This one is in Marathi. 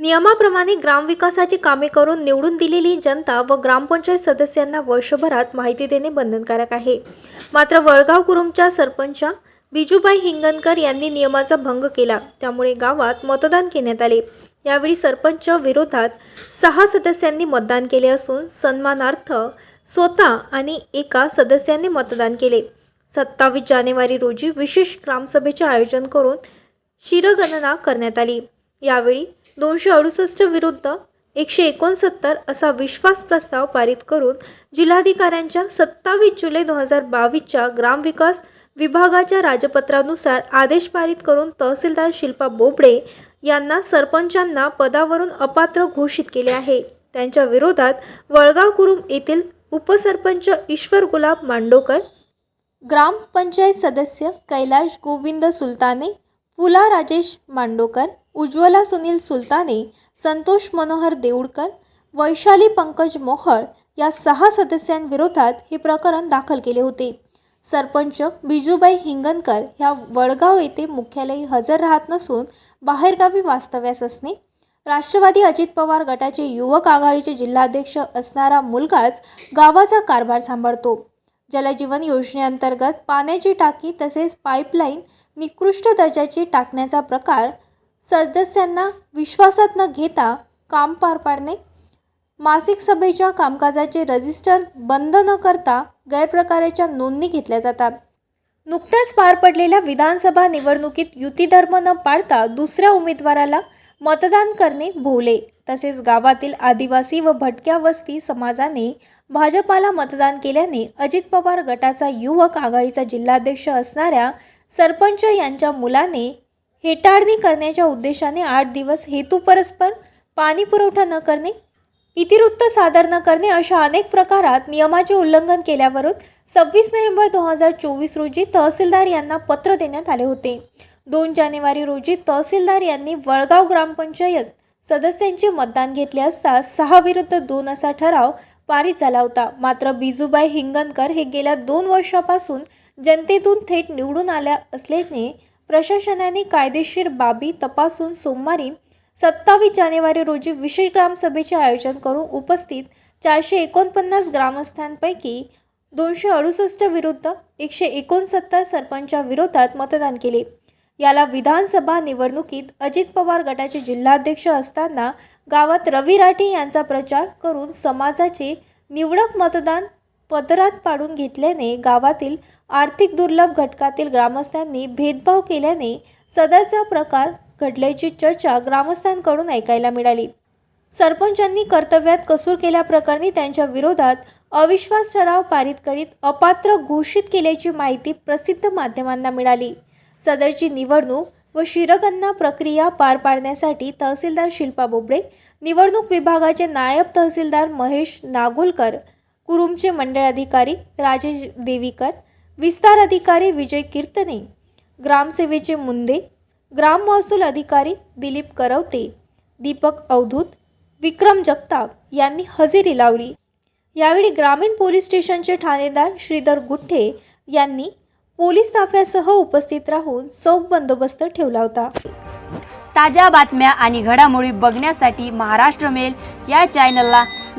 नियमाप्रमाणे ग्रामविकासाची कामे करून निवडून दिलेली जनता व ग्रामपंचायत सदस्यांना वर्षभरात माहिती देणे बंधनकारक आहे. मात्र वळगाव कुरुमच्या सरपंच बिजूबाई हिंगणकर यांनी नियमाचा भंग केला. त्यामुळे गावात मतदान घेण्यात आले. यावेळी सरपंच विरोधात सहा सदस्यांनी मतदान केले असून सन्मानार्थ स्वतः आणि एका सदस्याने मतदान केले. सत्तावीस जानेवारी रोजी विशेष ग्रामसभेचे आयोजन करून शिरगणना करण्यात आली. यावेळी दोनशे अडुसष्ट विरुद्ध एकशे एकोणसत्तर असा विश्वास प्रस्ताव पारित करून जिल्हाधिकाऱ्यांच्या सत्तावीस जुलै दोन हजार बावीसच्या ग्रामविकास विभागाच्या राजपत्रानुसार आदेश पारित करून तहसीलदार शिल्पा बोबडे यांना सरपंचांना पदावरून अपात्र घोषित केले आहे. त्यांच्या विरोधात वळगाव कुरुम येथील उपसरपंच ईश्वर गुलाब मांडोकर ग्रामपंचायत सदस्य कैलाश गोविंद सुलताने फुला राजेश मांडोकर उज्ज्वला सुनील सुलताने संतोष मनोहर देऊळकर वैशाली पंकज मोहळ या सहा सदस्यांविरोधात हे प्रकरण दाखल केले होते. सरपंच बिजूबाई हिंगणकर ह्या वडगाव येथे मुख्यालयी हजर राहत नसून बाहेरगावी वास्तव्यास असणे राष्ट्रवादी अजित पवार गटाचे युवक आघाडीचे जिल्हाध्यक्ष असणारा मुलगाच गावाचा कारभार सांभाळतो. जलजीवन योजनेअंतर्गत पाण्याची टाकी तसेच पाईपलाईन निकृष्ट दर्जाची टाकण्याचा प्रकार सदस्यांना विश्वासात न घेता काम पार पाडणे मासिक सभेच्या कामकाजाचे रजिस्टर बंद न करता गैरप्रकाराच्या नोंदणी घेतल्या जातात. नुकत्याच पार पडलेल्या विधानसभा निवडणुकीत युती धर्म न पाळता दुसऱ्या उमेदवाराला मतदान करणे भोवले. तसेच गावातील आदिवासी व भटक्या वस्ती समाजाने भाजपाला मतदान केल्याने अजित पवार गटाचा युवक आघाडीचा जिल्हाध्यक्ष असणाऱ्या सरपंच यांच्या मुलाने हेटाळणी करण्याच्या उद्देशाने आठ दिवस हेतू परस्पर पाणी पुरवठा न करणे इतिवृत्त सादर न करणे अशा अनेक प्रकारात नियमाचे उल्लंघन केल्यावरून सव्वीस नोव्हेंबर दोन हजार चोवीस रोजी तहसीलदार यांना पत्र देण्यात आले होते. दोन जानेवारी रोजी तहसीलदार यांनी वळगाव ग्रामपंचायत सदस्यांचे मतदान घेतले असता सहा विरुद्ध दोन असा ठराव पारित झाला होता. मात्र बिजूबाई हिंगणकर हे गेल्या दोन वर्षापासून जनतेतून थेट निवडून आल्या असल्याने प्रशासनाने कायदेशीर बाबी तपासून सोमवारी सत्तावीस जानेवारी रोजी विशेष ग्रामसभेचे आयोजन करून उपस्थित चारशे एकोणपन्नास ग्रामस्थांपैकी दोनशे अडुसष्ट विरुद्ध एकशे एकोणसत्तर सरपंचा विरोधात मतदान केले. याला विधानसभा निवडणुकीत अजित पवार गटाचे जिल्हाध्यक्ष असताना गावात रवी राठी यांचा प्रचार करून समाजाचे निवडक मतदान पदरात पाडून घेतल्याने गावातील आर्थिक दुर्लभ घटकातील ग्रामस्थांनी भेदभाव केल्याने सदरचा प्रकार घडल्याची चर्चा ग्रामस्थांकडून ऐकायला मिळाली. सरपंचांनी कर्तव्यात कसूर केल्याप्रकरणी त्यांच्या विरोधात अविश्वास ठराव पारित करीत अपात्र घोषित केल्याची माहिती प्रसिद्ध माध्यमांना मिळाली. सदरची निवडणूक व शिरगणना प्रक्रिया पार पाडण्यासाठी तहसीलदार शिल्पा बोबडे निवडणूक विभागाचे नायब तहसीलदार महेश नागुलकर कुरुमचे मंडळ अधिकारी राजेश देवीकर विस्तार अधिकारी विजय कीर्तने ग्रामसेवेचे मुंदे ग्राम महसूल अधिकारी दिलीप करवते दीपक अवधूत विक्रम जगताप यांनी हजेरी लावली. यावेळी ग्रामीण पोलीस स्टेशनचे ठाणेदार श्रीधर गुठ्ठे यांनी पोलीस ताफ्यासह उपस्थित राहून चौक बंदोबस्त ठेवला होता. ताज्या बातम्या आणि घडामोडी बघण्यासाठी महाराष्ट्र मेल या चॅनलला